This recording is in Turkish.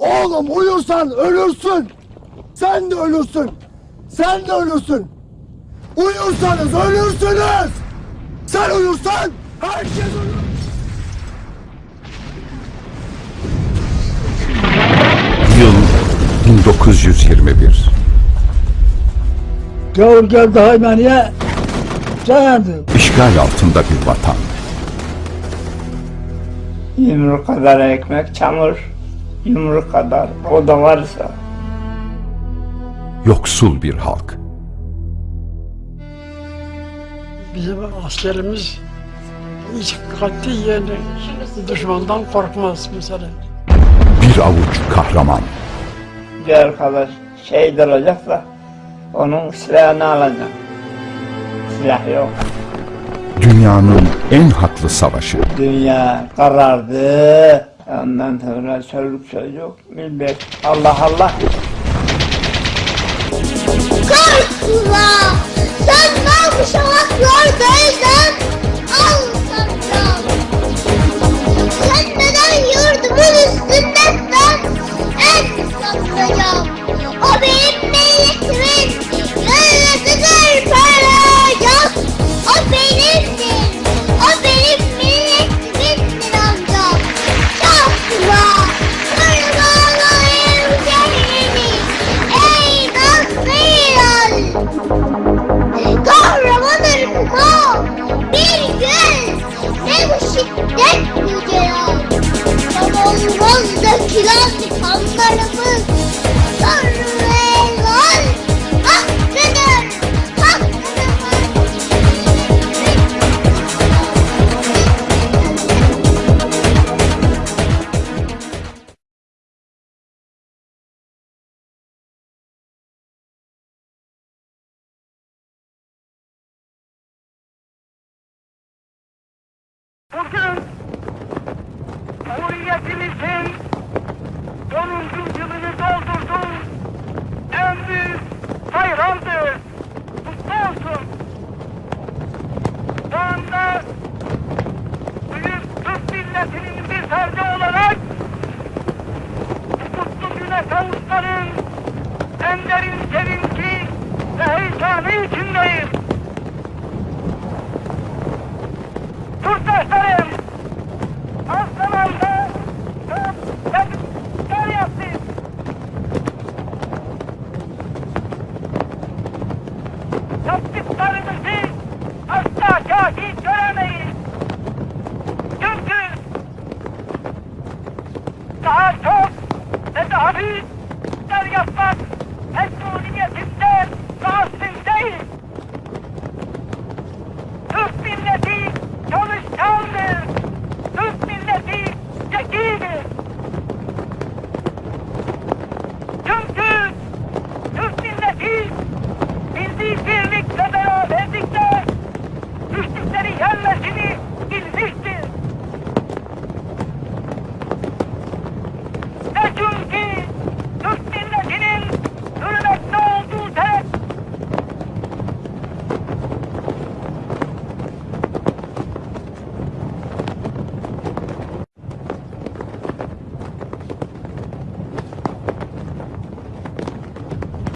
Oğlum uyursan ölürsün. Sen de ölürsün. Sen de ölürsün. Uyursanız ölürsünüz. Sen uyursan herkes ölür. Yıl 1921. Gavur geldi Haymaniye. Dayandı. İşgal altında bir vatan. Yumruk kadar ekmek çamur, yumruk kadar o da varsa Yoksul bir halk. Bizim askerimiz hiç katiyen düşmandan korkmaz mesela. Bir avuç kahraman. bir arkadaş şehit olacaksa onun silahını alacağım. Silah yok. Dünyanın en haklı savaşı. Dünya karardı. Ondan sonra çocuk çocuk millet Allah Allah. Korkma! Sen Kanlarımız Tanrı helal hakkıdır, hakkıdır. Bugün Cumhuriyetimizin 10. yılını doldurdum. En büyük bayramdır. Düşmanlarımızı asla şahit göremeyiz. Çünkü daha çok ve daha büyük